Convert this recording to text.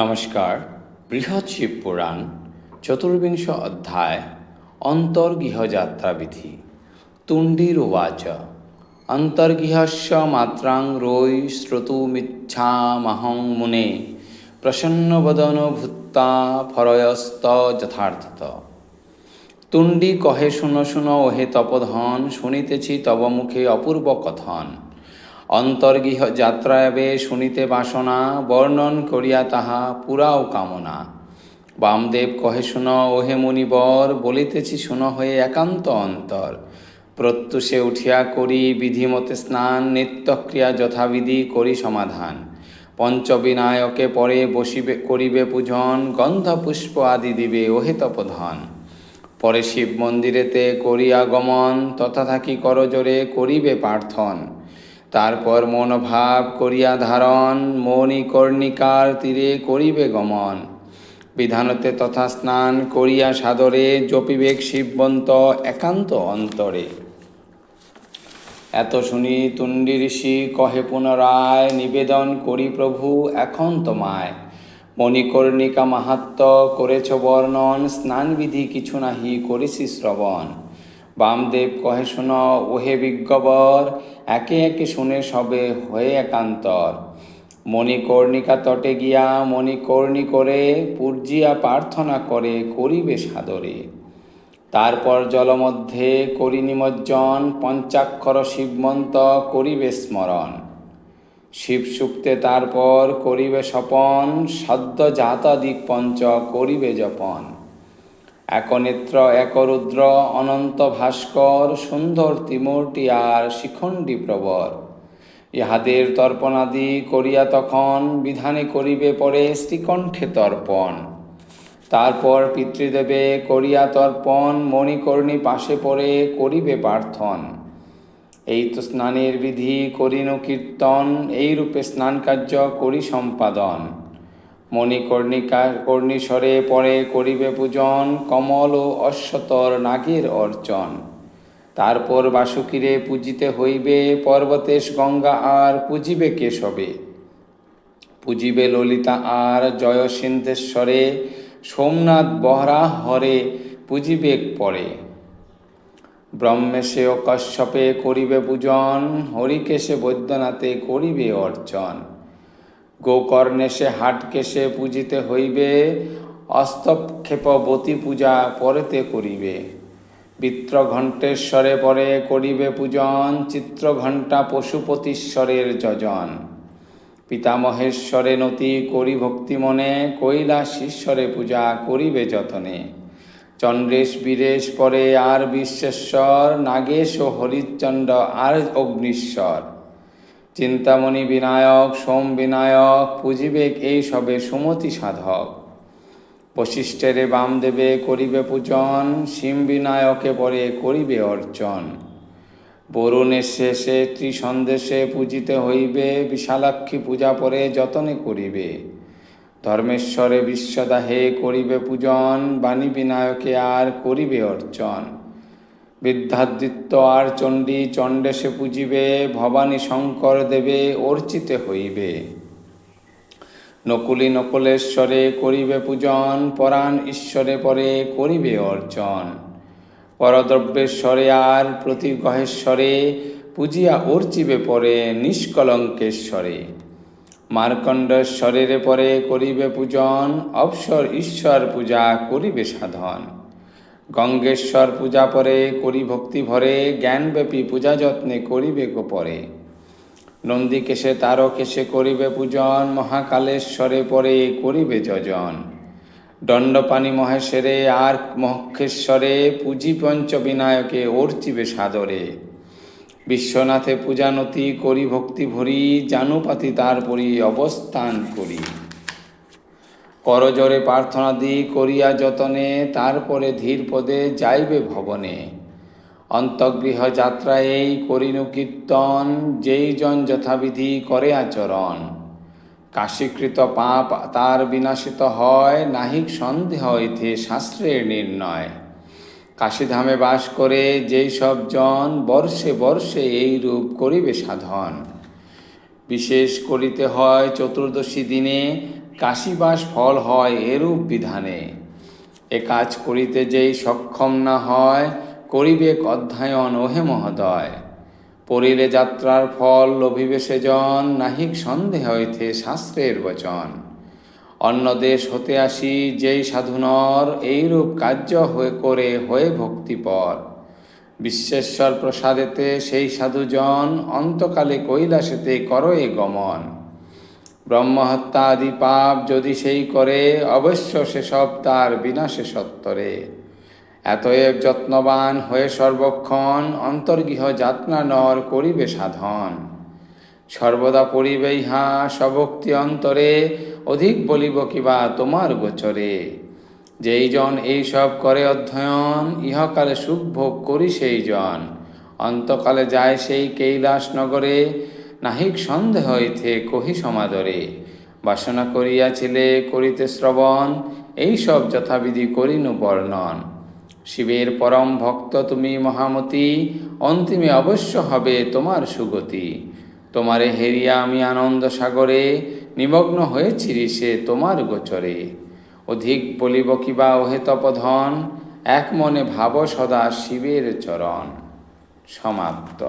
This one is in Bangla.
নমস্কার। বৃহৎ শিব পুরাণ, চতুর্বিংশ অধ্যায়, অন্তর্গৃহযাত্রাবিধি। তুণ্ডিরুবাচ, অন্তর্গৃহস্য মাত্রাং রৈ শ্রোতুমিচ্ছামহং মুনে প্রসন্নবদন ভূত্তা ফরয়স্ত যথার্থত। তুণ্ডি কহে শুনো শুনো, ওহে তপধন, শুনিতেছি তব মুখে অপূর্ব কথন। অন্তর্গৃহ যাত্রাবে শুনিতে বাসনা, বর্ণন করিয়া তাহা পুরাও কামনা। বামদেব কহে, শুন ওহে মুনিবর, বলিতেছি শুন হয়ে একান্ত অন্তর। প্রত্যুষে উঠিয়া করি, বিধিমতে স্নান, নিত্যক্রিয়া যথাবিধি করি সমাধান। পঞ্চবিনায়কে পরে বসিবে, করিবে পূজন গন্ধ পুষ্প আদি দিবে ওহে তপধন। পরে শিব মন্দিরেতে করিয়া গমন তথা থাকি করজোরে করিবে প্রার্থন। তারপর মনোভাব করিয়া ধারণ, মণিকর্ণিকার তীরে করিবে গমন। বিধানতে তথা স্নান করিয়া সাদরে জপিবেক শিববন্ত একান্ত অন্তরে। এত শুনি তুণ্ডি ঋষি কহে পুনরায়, নিবেদন করি প্রভু এখন তোমায় মণিকর্ণিকা মাহাত্ম করেছ বর্ণন, স্নানবিধি কিছু নাহি করিছি শ্রবণ। বামদেব কহে, শুন, ওহে বিজ্ঞবর, একে একে শুনে সবে হয়ে একান্তর। মণিকর্ণিকা তটে গিয়া মণিকর্ণি করে পূর্জিয়া প্রার্থনা করে করিবে সাদরে। তারপর জলমধ্যে করি নিমজ্জন, পঞ্চাক্ষর শিবমন্ত করিবে স্মরণ। শিব সুক্তে তারপর করিবে স্বপন, সদ্য জাতাদিক পঞ্চ করিবে জপন। একনেত্র, একরুদ্র, অনন্ত ভাস্কর, সুন্দর তিমূর্তি আর শিখণ্ডী প্রবর। ইহাদের তর্পণাদি করিয়া তখন বিধানে করিবে পরে শ্রীকণ্ঠে তর্পণ। তারপর পিতৃদেবে করিয়া তর্পণ, মণিকর্ণী পাশে পড়ে করিবে প্রার্থন। এই তো স্নানের বিধি, করিনু কীর্তন এই রূপে স্নান কার্য করি সম্পাদন। মণিকর্ণিকা কর্ণীশ্বরে পরে করিবে পূজন, কমল ও অশ্বতর নাগের অর্চন। তারপর বাসুকিরে পূজিতে হইবে পর্বতেশ গঙ্গা আর পূজিবে কেশবে। পূজিবে ললিতা আর জয় সিন্ধেশ্বরে, সোমনাথ বহরা হরে পূজিবে পরে ব্রহ্মেশে ও কশ্যপে করিবে পূজন, হরিকেশে বৈদ্যনাথে করিবে অর্চন। গোকর্ণেশে হাটকেশে পূজিতে হইবে অস্তক্ষেপবতী পূজা পরেতে করিবে। বিত্রঘণ্টেশ্বরে পরে করিবে পূজন, চিত্রঘণ্টা পশুপতীশ্বরের যজন। পিতামহেশ্বরে নতি করি ভক্তি মনে কৈলাস ঈশ্বরে পূজা করিবে যতনে। চন্দ্রেশ বীরেশ পরে আর বিশ্বেশ্বর, নাগেশ ও হরিশ্চন্দ্র আর অগ্নিশ্বর। চিন্তামণি বিনায়ক, সোম বিনায়ক পূজিবেক এই সবে সুমতি সাধক। বশিষ্ঠেরে বামদেবে করিবে পূজন সিম বিনায়কে পরে করিবে অর্চন। বরুণের শেষে ত্রিসন্দেশে পূজিতে হইবে, বিশালাক্ষী পূজা পরে যতনে করিবে। ধর্মেশ্বরে বিশ্বদাহে করিবে পূজন, বাণী বিনায়কে আর করিবে অর্চন। বিদ্যাদিত্য আর চণ্ডী চণ্ডেশে পূজিবে, ভবানী শঙ্কর দেবে, অর্চিতে হইবে। নকুলি নকুলেশ্বরে করিবে পূজন, পরাণ ঈশ্বরে পরে করিবে অর্চন। পরদ্রব্যেশ্বরে আর প্রতিগ্রহেশ্বরে পূজিয়া অর্চিবে পরে নিষ্কলঙ্কেশ্বরে। মার্কণ্ডেশ্বরের পরে করিবে পূজন, অবসর ঈশ্বর পূজা করিবে সাধন। গঙ্গেশ্বর পূজা পরে, করি ভক্তি ভরে, জ্ঞানব্যাপী পূজা যত্নে করিবে পরে নন্দীকেশে, তারকেশে করিবে পূজন, মহাকালেশ্বরে পরে করিবে যজন। দণ্ডপানি মহেশ্বরে, আর মহেশ্বরে পূজি পঞ্চবিনায়কে অর্চিবে সাদরে। বিশ্বনাথে পূজানতি করি ভক্তি ভরি, জানুপাতি তারপরি অবস্থান করি। করজরে প্রার্থনা দি করিয়া যতনে, তারপরে ধীর পদে যাইবে ভবনে। অন্তগৃহ যাত্রা এই করিনু কীর্তন, যেই জন যথাবিধি করে আচরণ। কাশীকৃত পাপ তার বিনাশিত হয়, নাহিক সন্দেহ ইথে শাস্ত্রের নির্ণয়। কাশীধামে বাস করে যেই সব জন বর্ষে বর্ষে এই রূপ করিবে সাধন। বিশেষ করিতে হয় চতুর্দশী দিনে কাশিবাস ফল হয় এরূপ বিধানে। এ কাজ করিতে যেই সক্ষম না হয় করিবেক অধ্যয়ন, ওহে মহোদয়। পরিলে যাত্রার ফল লভিবে সেজন, নাহিক সন্দেহ হইতে শাস্ত্রের বচন। অন্য দেশ হতে আসি যেই সাধুনর, এইরূপ কার্য হয়ে করে হয়ে ভক্তিপর। বিশ্বেশ্বর প্রসাদেতে সেই সাধুজন, অন্তকালে কৈলাসেতে করয়ে গমন। ব্রহ্মহত্যা আদি পাপ যদি সেই করে, অবশ্য সেসব তার বিনাশে সত্তরে এতএব যত্নবান হয়ে সর্বক্ষণ অন্তর্গৃহ যাত্রা নর করিবে সাধন। সর্বদা পড়িবে ইহা সবক্তি অন্তরে, অধিক বলিব কিবা তোমার গোচরে। যেই জন এইসব করে অধ্যয়ন, ইহকালে সুখ ভোগ করি সেই জন। অন্তকালে যায় সেই কৈলাস নগরে নাহিক সন্দেহ হইতে কহি সমাদরে, বাসনা করিয়াছিলে করিতে শ্রবণ এইসব যথাবিধি করিনু বর্ণন। শিবের পরম ভক্ত তুমি মহামতি, অন্তিমে অবশ্য হবে তোমার সুগতি। তোমারে হেরিয়া আমি আনন্দ সাগরে, নিমগ্ন হয়েছি সে তোমার গোচরে। অধিক বলিব কিবা ওহে তপধন, এক মনে ভাব সদা শিবের চরণ। সমাপ্ত।